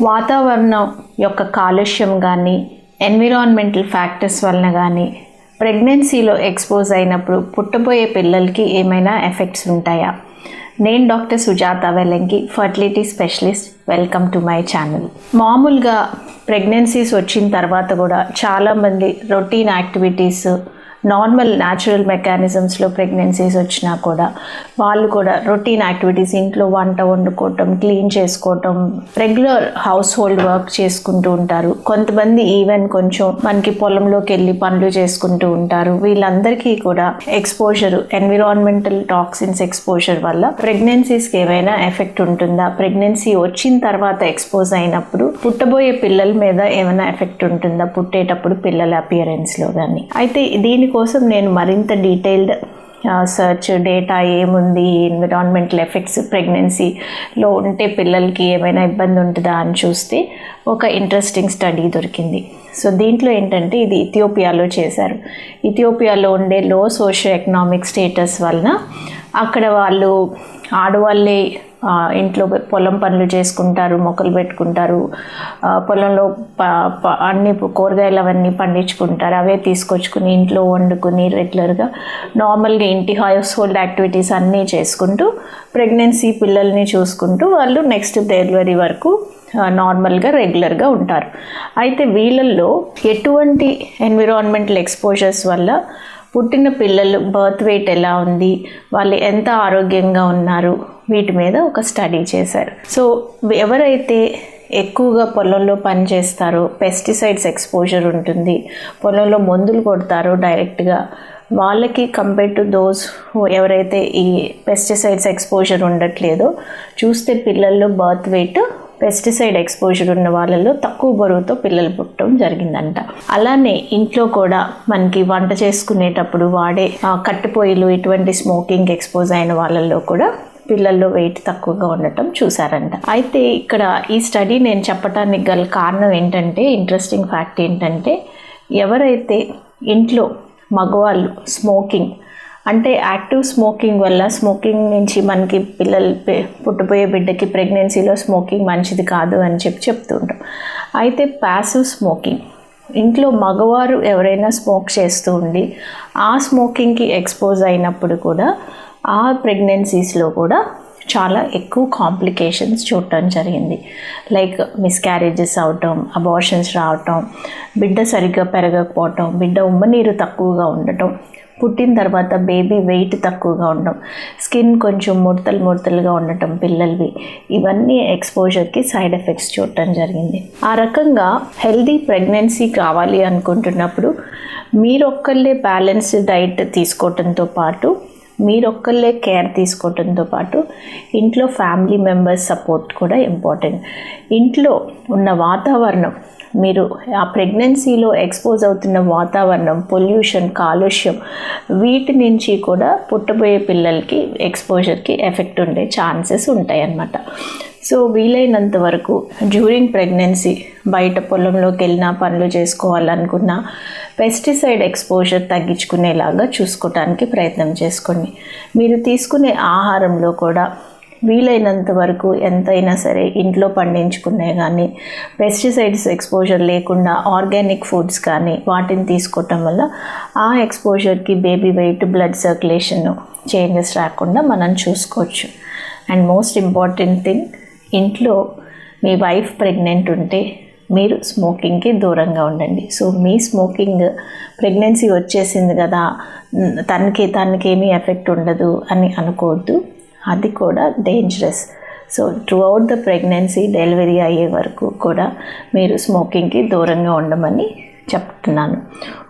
వాతావరణం యొక్క కాలుష్యం కానీ ఎన్విరాన్మెంటల్ ఫ్యాక్టర్స్ వలన కానీ ప్రెగ్నెన్సీలో ఎక్స్పోజ్ అయినప్పుడు పుట్టబోయే పిల్లలకి ఏమైనా ఎఫెక్ట్స్ ఉంటాయా? నేను doctor Sujatha Velanki fertility specialist. Welcome to my channel. మామూలుగా ప్రెగ్నెన్సీస్ వచ్చిన తర్వాత కూడా చాలామంది రొటీన్ యాక్టివిటీస్ నార్మల్ న్యాచురల్ మెకానిజమ్స్లో ప్రెగ్నెన్సీస్ వచ్చినా కూడా వాళ్ళు కూడా రొటీన్ యాక్టివిటీస్ ఇంట్లో వంట వండుకోవటం క్లీన్ చేసుకోవటం రెగ్యులర్ హౌస్ హోల్డ్ వర్క్ చేసుకుంటూ ఉంటారు. కొంతమంది ఈవెన్ కొంచెం మనకి పొలంలోకి వెళ్ళి పనులు చేసుకుంటూ ఉంటారు. వీళ్ళందరికీ కూడా ఎక్స్పోజర్ ఎన్విరాన్మెంటల్ టాక్సిన్స్ ఎక్స్పోజర్ వల్ల ప్రెగ్నెన్సీస్కి ఏమైనా ఎఫెక్ట్ ఉంటుందా? ప్రెగ్నెన్సీ వచ్చిన తర్వాత ఎక్స్పోజ్ అయినప్పుడు పుట్టబోయే పిల్లల మీద ఏమైనా ఎఫెక్ట్ ఉంటుందా? పుట్టేటప్పుడు పిల్లల అపియరెన్స్లో కానీ అయితే దీనికోసం నేను మరింత డీటెయిల్డ్ సర్చ్ డేటా ఏముంది ఎన్విరాన్మెంటల్ ఎఫెక్ట్స్ ప్రెగ్నెన్సీలో ఉంటే పిల్లలకి ఏమైనా ఇబ్బంది ఉంటుందా అని చూస్తే ఒక ఇంట్రెస్టింగ్ స్టడీ దొరికింది. సో దీంట్లో ఏంటంటే ఇది ఇథియోపియాలో చేశారు. ఇథియోపియాలో ఉండే లో సోషల్ ఎకనామిక్ స్టేటస్ వలన అక్కడ వాళ్ళు ఆడవాళ్ళే ఇంట్లో పొలం పనులు చేసుకుంటారు మొక్కలు పెట్టుకుంటారు. పొలంలో ప- అన్ని కూరగాయలు అవన్నీ పండించుకుంటారు. అవే తీసుకొచ్చుకుని ఇంట్లో వండుకుని రెగ్యులర్గా నార్మల్గా ఇంటి హౌస్ హోల్డ్ యాక్టివిటీస్ అన్నీ చేసుకుంటూ ప్రెగ్నెన్సీ పిల్లల్ని చూసుకుంటూ వాళ్ళు నెక్స్ట్ డెలివరీ వరకు నార్మల్గా రెగ్యులర్గా ఉంటారు. అయితే వీళ్ళల్లో ఎటువంటి ఎన్విరాన్మెంటల్ ఎక్స్పోజర్స్ వల్ల పుట్టిన పిల్లలు బర్త్ వెయిట్ ఎలా ఉంది వాళ్ళు ఎంత ఆరోగ్యంగా ఉన్నారు వీటి మీద ఒక స్టడీ చేశారు. సో ఎవరైతే ఎక్కువగా పొలంలో పని చేస్తారో పెస్టిసైడ్స్ ఎక్స్పోజర్ ఉంటుంది పొలంలో మందులు కొడతారో డైరెక్ట్గా వాళ్ళకి కంపేర్ టు దోస్ ఎవరైతే ఈ పెస్టిసైడ్స్ ఎక్స్పోజర్ ఉండట్లేదో చూస్తే పిల్లల్లో బర్త్ వెయిట్ పెస్టిసైడ్ ఎక్స్పోజర్ ఉన్న వాళ్ళలో తక్కువ బరువుతో పిల్లలు పుట్టడం జరిగిందంట. అలానే ఇంట్లో కూడా మనకి వంట చేసుకునేటప్పుడు వాడే ఆ, ఇటువంటి స్మోకింగ్ ఎక్స్పోజ్ అయిన వాళ్ళల్లో కూడా పిల్లల్లో వెయిట్ తక్కువగా ఉండటం చూసారంట అయితే ఇక్కడ ఈ స్టడీ నేను చెప్పడానికి గల కారణం ఏంటంటే ఇంట్రెస్టింగ్ ఫ్యాక్ట్ ఏంటంటే ఎవరైతే ఇంట్లో మగవాళ్ళు స్మోకింగ్ అంటే యాక్టివ్ స్మోకింగ్ వల్ల స్మోకింగ్ నుంచి మనకి పిల్లలు పుట్టిపోయే పుట్టబోయే బిడ్డకి ప్రెగ్నెన్సీలో స్మోకింగ్ మంచిది కాదు అని చెప్పి చెప్తుంటాం. అయితే ప్యాసివ్ స్మోకింగ్. ఇంట్లో మగవారు ఎవరైనా స్మోక్ చేస్తూ ఉండి ఆ స్మోకింగ్కి ఎక్స్పోజ్ అయినప్పుడు కూడా ఆ ప్రెగ్నెన్సీస్లో కూడా చాలా ఎక్కువ కాంప్లికేషన్స్ చూడటం జరిగింది. లైక్ మిస్క్యారేజెస్ అవటం అబార్షన్స్ రావటం బిడ్డ సరిగ్గా పెరగకపోవటం బిడ్డ ఉమ్మనీరు తక్కువగా ఉండటం పుట్టిన తర్వాత బేబీ వెయిట్ తక్కువగా ఉండడం స్కిన్ కొంచెం ముడతలు ముడతలుగా ఉండటం పిల్లలవి ఇవన్నీ ఎక్స్పోజర్కి సైడ్ ఎఫెక్ట్స్ చూడటం జరిగింది. ఆ రకంగా హెల్దీ ప్రెగ్నెన్సీ కావాలి అనుకుంటున్నప్పుడు మీరొక్కళ్ళే బ్యాలెన్స్డ్ డైట్ తీసుకోవటంతో పాటు మీరొక్కళ్ళే కేర్ తీసుకోవటంతో పాటు ఇంట్లో ఫ్యామిలీ మెంబర్స్ సపోర్ట్ కూడా ఇంపార్టెంట్ ఇంట్లో ఉన్న వాతావరణం మీరు ఆ ప్రెగ్నెన్సీలో ఎక్స్పోజ్ అవుతున్న వాతావరణం పొల్యూషన్ కాలుష్యం వీటి నుంచి కూడా పుట్టబోయే పిల్లలకి ఎక్స్పోజర్కి ఎఫెక్ట్ ఉండే ఛాన్సెస్ ఉంటాయి అన్నమాట. సో వీలైనంత వరకు డ్యూరింగ్ ప్రెగ్నెన్సీ బయట పొలంలోకి వెళ్ళినా పనులు చేసుకోవాలనుకున్నా పెస్టిసైడ్ ఎక్స్పోజర్ తగ్గించుకునేలాగా చూసుకోవడానికి ప్రయత్నం చేసుకోండి. మీరు తీసుకునే ఆహారంలో కూడా వీలైనంత వరకు ఎంతైనా సరే ఇంట్లో పండించుకునే కానీ పెస్టిసైడ్స్ ఎక్స్పోజర్ లేకుండా ఆర్గానిక్ ఫుడ్స్ కానీ వాటిని తీసుకోవటం వల్ల ఆ ఎక్స్పోజర్కి baby weight blood circulation changes రాకుండా మనం చూసుకోవచ్చు. అండ్ మోస్ట్ ఇంపార్టెంట్ థింగ్ ఇంట్లో మీ వైఫ్ ప్రెగ్నెంట్ ఉంటే మీరు స్మోకింగ్కి దూరంగా ఉండండి. సో మీ స్మోకింగ్ ప్రెగ్నెన్సీ వచ్చేసింది కదా తనకి తనకి ఎఫెక్ట్ ఉండదు అని అనుకోవద్దు. అది కూడా dangerous so throughout the pregnancy delivery అయ్యే వరకు కూడా మీరు స్మోకింగ్కి దూరంగా ఉండమని చెప్తున్నాను.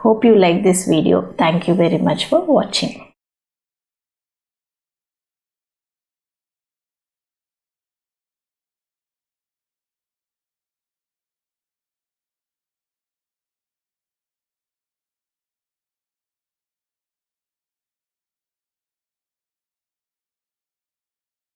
Hope you like this video thank you very much for watching